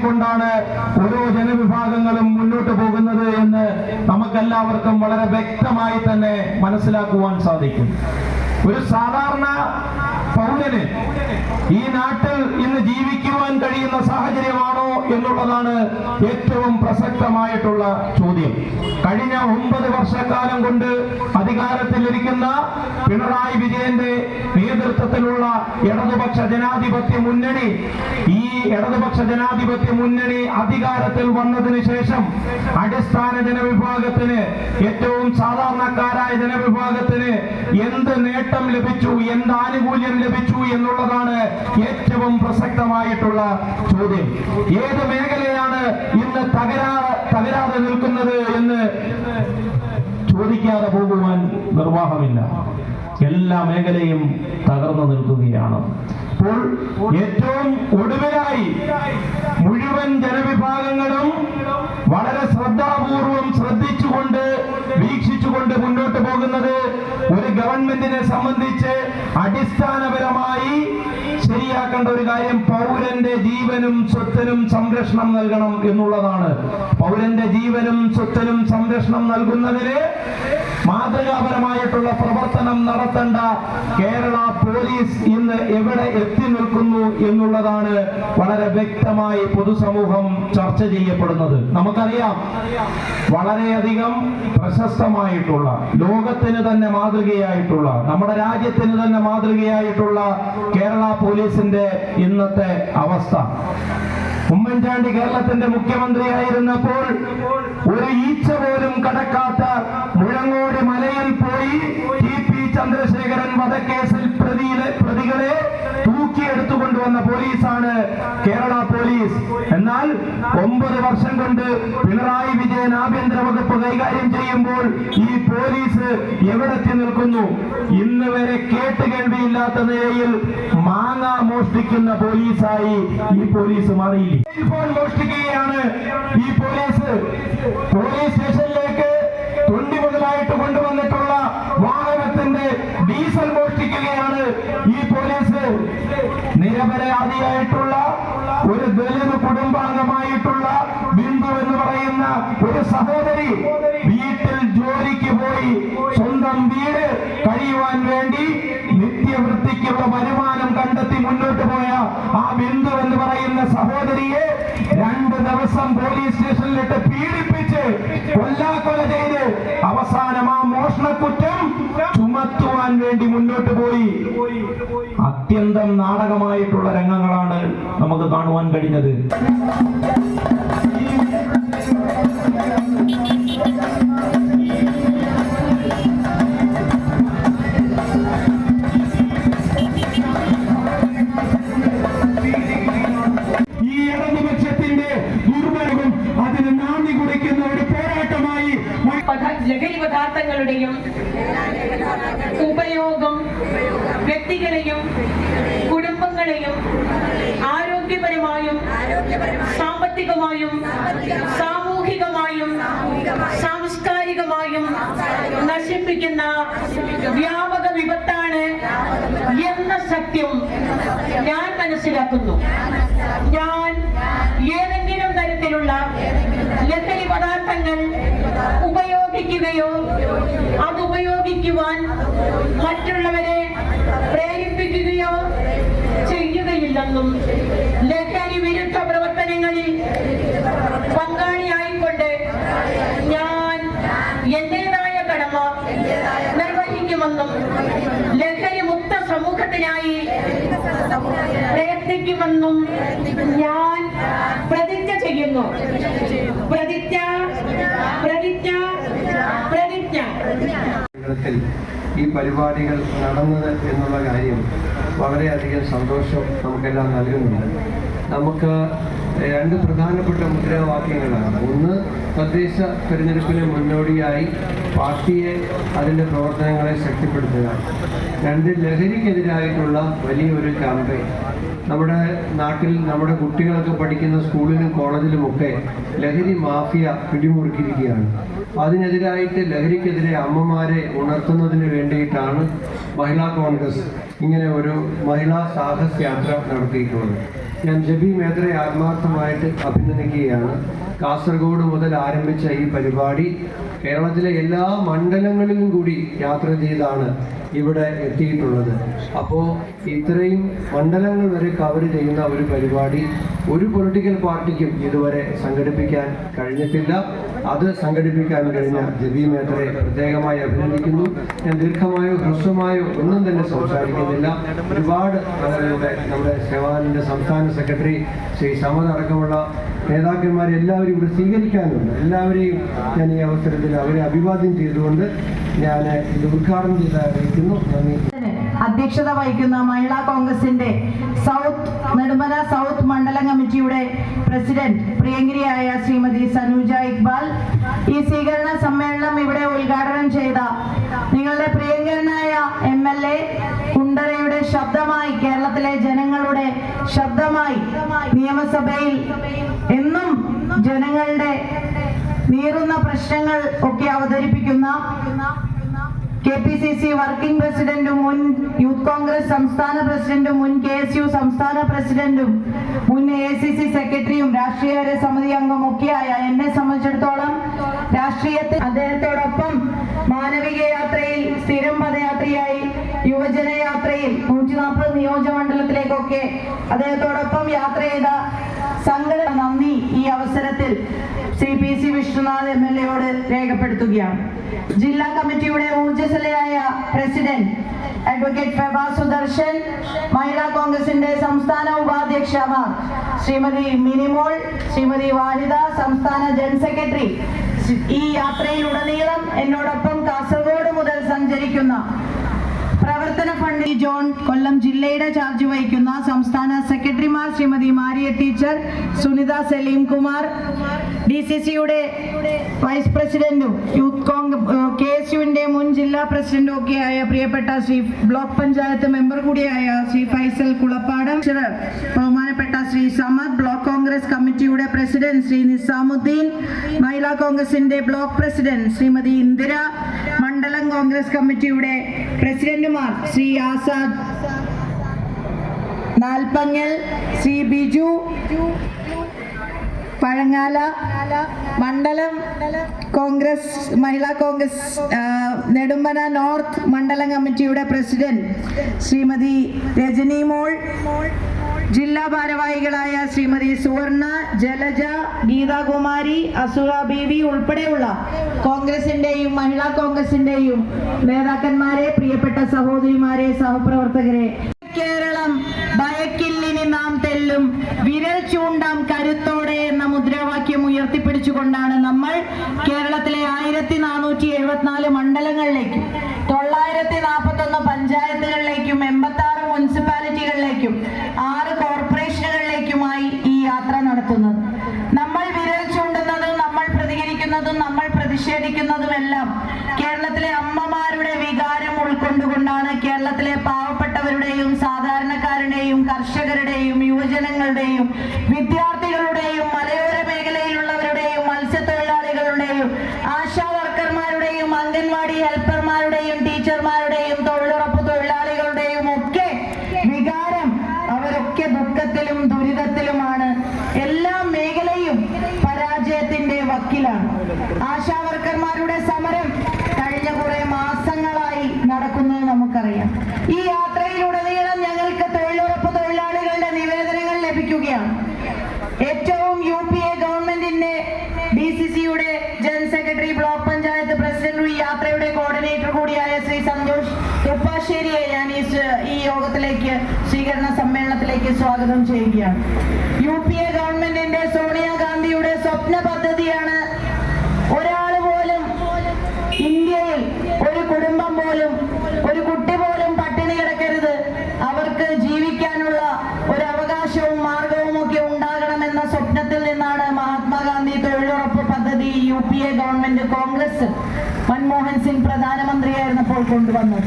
നോക്കിക്കൊണ്ടാണ് ഓരോ ജനവിഭാഗങ്ങളും മുന്നോട്ട് പോകുന്നത് എന്ന് നമുക്കെല്ലാവർക്കും വളരെ വ്യക്തമായി തന്നെ മനസ്സിലാക്കുവാൻ സാധിക്കും. ഒരു സാധാരണ പൗരന് ഈ നാട്ടിൽ ഇന്ന് ജീവിക്കുവാൻ കഴിയുന്ന സാഹചര്യമാണോ എന്നുള്ളതാണ് ഏറ്റവും പ്രസക്തമായിട്ടുള്ള ചോദ്യം. കഴിഞ്ഞ ഒമ്പത് വർഷക്കാലം കൊണ്ട് അധികാരത്തിലിരിക്കുന്ന പിണറായി വിജയന്റെ നേതൃത്വത്തിലുള്ള ഇടതുപക്ഷ ജനാധിപത്യ മുന്നണി ഈ ഇടതുപക്ഷ ജനാധിപത്യ മുന്നണി അധികാരത്തിൽ വന്നതിന് ശേഷം അടിസ്ഥാന ജനവിഭാഗത്തിന് ഏറ്റവും സാധാരണക്കാരായ ജനവിഭാഗത്തിന് എന്ത് നേട്ടം ലഭിച്ചു? എന്ത് ആനുകൂല്യം ലഭിച്ചു എന്നുള്ളതാണ് ഏറ്റവും പ്രസക്തമായിട്ടുള്ള ചോദ്യം. ഏത് മേഖലയാണ് ഇന്ന് തകരാ തകരാതെ നിൽക്കുന്നത് എന്ന് ചോദിക്കാതെ പോകുവാൻ നിർവാഹമില്ല. എല്ലാ മേഖലയും തകർന്നു നിൽക്കുകയാണ്. അപ്പോൾ ഏറ്റവും ഒടുവിലായി മുഴുവൻ ജനവിഭാഗങ്ങളും വളരെ ശ്രദ്ധാപൂർവം ശ്രദ്ധിച്ചുകൊണ്ട് വീക്ഷിച്ചുകൊണ്ട് മുന്നോട്ട് പോകുന്നത് ഒരു ഗവൺമെന്റിനെ സംബന്ധിച്ച് അടിസ്ഥാനപരമായി ശരിയാക്കേണ്ട ഒരു കാര്യം പൗരന്റെ ജീവനും സ്വത്തിനും സംരക്ഷണം നൽകണം എന്നുള്ളതാണ്. പൗരന്റെ ജീവനും സ്വത്തിനും സംരക്ഷണം നൽകുന്നതിന് മാതൃകാപരമായിട്ടുള്ള പ്രവർത്തനം നടത്തേണ്ട കേരള പോലീസ് ഇന്ന് എവിടെ എത്തി നിൽക്കുന്നു എന്നുള്ളതാണ് വളരെ വ്യക്തമായി പൊതുസമൂഹം ചർച്ച ചെയ്യപ്പെടുന്നത്. നമുക്കറിയാം വളരെയധികം പ്രശസ്തമായിട്ടുള്ള ലോകത്തിന് തന്നെ മാതൃകയായിട്ടുള്ള നമ്മുടെ രാജ്യത്തിന് തന്നെ മാതൃകയായിട്ടുള്ള കേരള പോലീസിന്റെ ഇന്നത്തെ അവസ്ഥ. ഉമ്മൻചാണ്ടി കേരളത്തിന്റെ മുഖ്യമന്ത്രിയായിരുന്നപ്പോൾ ഒരു ഈച്ച പോലും കടക്കാത്ത വർഷം കൊണ്ട് പിണറായി വിജയൻ ആഭ്യന്തര വകുപ്പ് കൈകാര്യം ചെയ്യുമ്പോൾ ഈ പോലീസ് എവിടെത്തി നിൽക്കുന്നു? ഇന്ന് വരെ കേട്ട് കേൾവിയില്ലാത്ത നിലയിൽ മാങ്ങ മോഷ്ടിക്കുന്ന പോലീസായി ഈ പോലീസ് മാറിയില്ല? ഫോൺ മോഷ്ടിക്കുകയാണ് ഈ പോലീസ്. പോലീസ് സ്റ്റേഷനിലേക്ക് തൊണ്ടി മുതലായിട്ട് കൊണ്ടുവന്നിട്ടുള്ള വാഹനത്തിന്റെ ഡീസൽ മോഷ്ടിക്കുകയാണ് ഈ പോലീസ്. നിരപരാധിയായിട്ടുള്ള ഒരു ദളിത് കുടുംബാംഗമായിട്ടുള്ള എന്ന് ഒരു സഹോദരി വീട്ടിൽ ജോലിക്ക് പോയി സ്വന്തം വീട് കഴിയുവാൻ വേണ്ടി നിത്യവൃത്തിക്കുള്ള വരുമാനം കണ്ടെത്തി മുന്നോട്ട് പോയ ആ ബിന്ദു എന്ന് പറയുന്ന സഹോദരിയെ രണ്ട് ദിവസം പോലീസ് സ്റ്റേഷനിലിട്ട് പീഡിപ്പിച്ച് കൊല്ലാക്കൊല ചെയ്ത് അവസാനം ആ മോഷണക്കുറ്റം ചുമത്തുവാൻ വേണ്ടി മുന്നോട്ട് പോയി. അത്യന്തം നാടകമായിട്ടുള്ള രംഗങ്ങളാണ് നമുക്ക് കാണുവാൻ കഴിഞ്ഞത്. പദാർത്ഥങ്ങളുടെയും ഉപയോഗം വ്യക്തികളെയും കുടുംബങ്ങളെയും ആരോഗ്യപരമായും സാമ്പത്തികമായും സാമൂഹികമായും സാംസ്കാരികമായും നശിപ്പിക്കുന്ന വ്യാപക വിപത്താണ് എന്ന സത്യം ഞാൻ മനസ്സിലാക്കുന്നു. ഞാൻ ഏതെങ്കിലും തരത്തിലുള്ള ലഹരി പദാർത്ഥങ്ങൾ ഉപയോഗിക്കുകയോ അത് ഉപയോഗിക്കുവാൻ മറ്റുള്ളവരെ പ്രേരിപ്പിക്കുകയോ ചെയ്യുകയില്ലെന്നും ലഹരി വിരുദ്ധ പ്രവർത്തനങ്ങളിൽ പങ്കാളിയായിക്കൊണ്ട് ഞാൻ എന്റേതായ കടമ നിർവഹിക്കുമെന്നും ലഹരി മുക്ത സമൂഹത്തിനായി പ്രയത്നിക്കുമെന്നും ഞാൻ പ്രതിജ്ഞ ചെയ്യുന്നു. പ്രതിജ്ഞ പ്രതിജ്ഞ പ്രതിജ്ഞ. ഈ പരിപാടികൾ നടന്നത് എന്നുള്ള കാര്യം വളരെയധികം സന്തോഷം നമുക്കെല്ലാം നൽകുന്നുണ്ട്. നമുക്ക് രണ്ട് പ്രധാനപ്പെട്ട മുദ്രാവാക്യങ്ങളാണ്. ഒന്ന് തദ്ദേശ തിരഞ്ഞെടുപ്പിന് മുന്നോടിയായി പാർട്ടിയെ അതിന്റെ പ്രവർത്തനങ്ങളെ ശക്തിപ്പെടുത്തുക. രണ്ട് ലഹരിക്കെതിരായിട്ടുള്ള വലിയൊരു ക്യാമ്പയിൻ നമ്മുടെ നാട്ടിൽ നമ്മുടെ കുട്ടികളൊക്കെ പഠിക്കുന്ന സ്കൂളിലും കോളേജിലുമൊക്കെ ലഹരി മാഫിയ പിടിമുറുക്കിയിരിക്കുകയാണ്. അതിനെതിരായിട്ട് ലഹരിക്കെതിരെ അമ്മമാരെ ഉണർത്തുന്നതിന് വേണ്ടിയിട്ടാണ് മഹിളാ കോൺഗ്രസ് ഇങ്ങനെ ഒരു മഹിളാ സാഹസ് യാത്ര നടത്തിയിട്ടുള്ളത്. ഞാൻ ജബി മേത്രയെ ആത്മാർത്ഥമായിട്ട് അഭിനന്ദിക്കുകയാണ്. കാസർഗോഡ് മുതൽ ആരംഭിച്ച ഈ പരിപാടി കേരളത്തിലെ എല്ലാ മണ്ഡലങ്ങളിലും കൂടി യാത്ര ചെയ്താണ് ഇവിടെ എത്തിയിട്ടുള്ളത്. അപ്പോൾ ഇത്രയും മണ്ഡലങ്ങൾ വരെ കവർ ചെയ്യുന്ന ഒരു പരിപാടി ഒരു പൊളിറ്റിക്കൽ പാർട്ടിക്കും ഇതുവരെ സംഘടിപ്പിക്കാൻ കഴിഞ്ഞിട്ടില്ല. അത് സംഘടിപ്പിക്കാൻ കഴിഞ്ഞ ജബി മേത്തറെ പ്രത്യേകമായി അഭിനന്ദിക്കുന്നു. ഞാൻ ദീർഘമായോ ഹ്രസ്വമായോ ഒന്നും തന്നെ സംസാരിക്കുന്നില്ല. ഒരുപാട് ആളുകളുടെ നമ്മുടെ സേവാനിന്റെ സംസ്ഥാന സെക്രട്ടറി ശ്രീ സമദ് അടക്കമുള്ള നേതാക്കന്മാരെ എല്ലാവരും ഇവിടെ സ്വീകരിക്കാനുണ്ട്. എല്ലാവരെയും ഞാൻ ഈ അവസരത്തിൽ അവരെ അഭിവാദ്യം ചെയ്തുകൊണ്ട് ഞാൻ ഇത് ഉദ്ഘാടനം ചെയ്ത് അറിയിക്കുന്നു. നന്ദി. അധ്യക്ഷത വഹിക്കുന്ന മഹിളാ കോൺഗ്രസിന്റെ സൗത്ത് നെടുമല സൗത്ത് മണ്ഡല കമ്മിറ്റിയുടെ പ്രസിഡന്റ് പ്രിയങ്കരിയായ ശ്രീമതി സനൂജ ഇക്ബാൽ. ഈ സ്വീകരണ സമ്മേളനം ഇവിടെ ഉദ്ഘാടനം ചെയ്ത നിങ്ങളുടെ പ്രിയങ്കരനായ എം എൽ എ കുണ്ടറയുടെ ശബ്ദമായി കേരളത്തിലെ ജനങ്ങളുടെ ശബ്ദമായി നിയമസഭയിൽ എന്നും ജനങ്ങളുടെ നീറുന്ന പ്രശ്നങ്ങൾ ഒക്കെ അവതരിപ്പിക്കുന്ന K P C C working പ്രസിഡന്റും മുൻ യൂത്ത് കോൺഗ്രസ് സംസ്ഥാന പ്രസിഡന്റും മുൻ കെ എസ് യു സംസ്ഥാന പ്രസിഡന്റും മുൻ എ സി സി സെക്രട്ടറിയും രാഷ്ട്രീയകാര്യ സമിതി അംഗം ഒക്കെയായ എന്നെ സംബന്ധിച്ചിടത്തോളം രാഷ്ട്രീയത്തിൽ അദ്ദേഹത്തോടൊപ്പം മാനവിക യാത്രയിൽ സ്ഥിരം പദയാത്രയായി യുവജന യാത്രയിൽ നൂറ്റി നാൽപ്പത് നിയോജകമണ്ഡലത്തിലേക്കൊക്കെ അദ്ദേഹത്തോടൊപ്പം യാത്ര ചെയ്ത സംഘടന നന്ദി ഈ അവസരത്തിൽ Shri P C Vishnunath M L എയോട് രേഖപ്പെടുത്തുകയാണ്. ജില്ലാ കമ്മിറ്റിയുടെ ഊർജസ്വലയായ പ്രസിഡന്റ് അഡ്വക്കേറ്റ് പ്രഭാ സുദർശൻ മഹിളാ കോൺഗ്രസിന്റെ സംസ്ഥാന ഉപാധ്യക്ഷമാർ ശ്രീമതി മിനിമോൾ ശ്രീമതി വാഹിദ സംസ്ഥാന ജനറൽ സെക്രട്ടറി. ഈ യാത്രയിലുടനീളം എന്നോടൊപ്പം കാസർഗോഡ് മുതൽ സഞ്ചരിക്കുന്ന പ്രവർത്തന ഫണ്ട് ജോൺ കൊല്ലം ജില്ലയുടെ ചാർജ് വഹിക്കുന്ന സംസ്ഥാന സെക്രട്ടറിമാർ Shrimati Mariya teacher Sunitha Saleem Kumar D C സിയുടെ വൈസ് പ്രസിഡന്റും യൂത്ത് കോൺഗ്രസ് കെ എസ് യുവിന്റെ മുൻ ജില്ലാ പ്രസിഡന്റും ഒക്കെയായ പ്രിയപ്പെട്ട ശ്രീ ബ്ലോക്ക് പഞ്ചായത്ത് മെമ്പർ കൂടിയായ ശ്രീ ഫൈസൽ കുളപ്പാടം ബഹുമാനപ്പെട്ട ശ്രീ സമദ് ബ്ലോക്ക് കോൺഗ്രസ് കമ്മിറ്റിയുടെ പ്രസിഡന്റ് ശ്രീ നിസാമുദ്ദീൻ മഹിളാ കോൺഗ്രസിന്റെ ബ്ലോക്ക് പ്രസിഡന്റ് ശ്രീമതി ഇന്ദിര മണ്ഡലം കോൺഗ്രസ് കമ്മിറ്റിയുടെ പ്രസിഡന്റുമാർ ശ്രീ ആസാദ് നാൽപ്പങ്ങൽ ശ്രീ ബിജു പഴങ്ങാല മണ്ഡലം കോൺഗ്രസ് മഹിളാ കോൺഗ്രസ് നെടുമ്പന നോർത്ത് മണ്ഡലം കമ്മിറ്റിയുടെ പ്രസിഡന്റ് ശ്രീമതി രജനി മോൾ ജില്ലാ ഭാരവാഹികളായ ശ്രീമതി സുവർണ ജലജ ഗീതാകുമാരി അസുറ ബീവി ഉൾപ്പെടെയുള്ള കോൺഗ്രസിന്റെയും മഹിളാ കോൺഗ്രസിന്റെയും നേതാക്കന്മാരെ പ്രിയപ്പെട്ട സഹോദരിമാരെ സഹപ്രവർത്തകരെ. കേരളം ഭയക്കില്ലിനി നാം തെല്ലും വിരൽ ചൂണ്ടാം കരുത്തോടെ എന്ന മുദ്രാവാക്യം ഉയർത്തിപ്പിടിച്ചുകൊണ്ടാണ് നമ്മൾ കേരളത്തിലെ ആയിരത്തി നാനൂറ്റി എഴുപത്തിനാല് മണ്ഡലങ്ങളിലേക്കും തൊള്ളായിരത്തി നാൽപ്പത്തി ഒന്ന് പഞ്ചായത്തുകളിലേക്കും എൺപത്തി ആറ് മുനിസിപ്പാലിറ്റികളിലേക്കും സാധാരണക്കാരുടെയും കർഷകരുടെയും യുവജനങ്ങളുടെയും വിദ്യാർത്ഥികളുടെയും ഡി സി സിയുടെ general secretary block panchayat president ഈ യാത്രയുടെ കോർഡിനേറ്റർ കൂടിയായ ശ്രീ സന്തോഷ് തുപ്പാശ്ശേരിയെ ഞാൻ ഈ ഈ യോഗത്തിലേക്ക് സ്വീകരണ സമ്മേളനത്തിലേക്ക് സ്വാഗതം ചെയ്യുകയാണ്. യു പി എ ഗവൺമെന്റിന്റെ സോണിയാഗാന്ധിയുടെ സ്വപ്ന പദ്ധതിയാണ് പദ്ധതി U P A Manmohan Singh പ്രധാനമന്ത്രിയായിരുന്നപ്പോൾ കൊണ്ടുവന്നത്.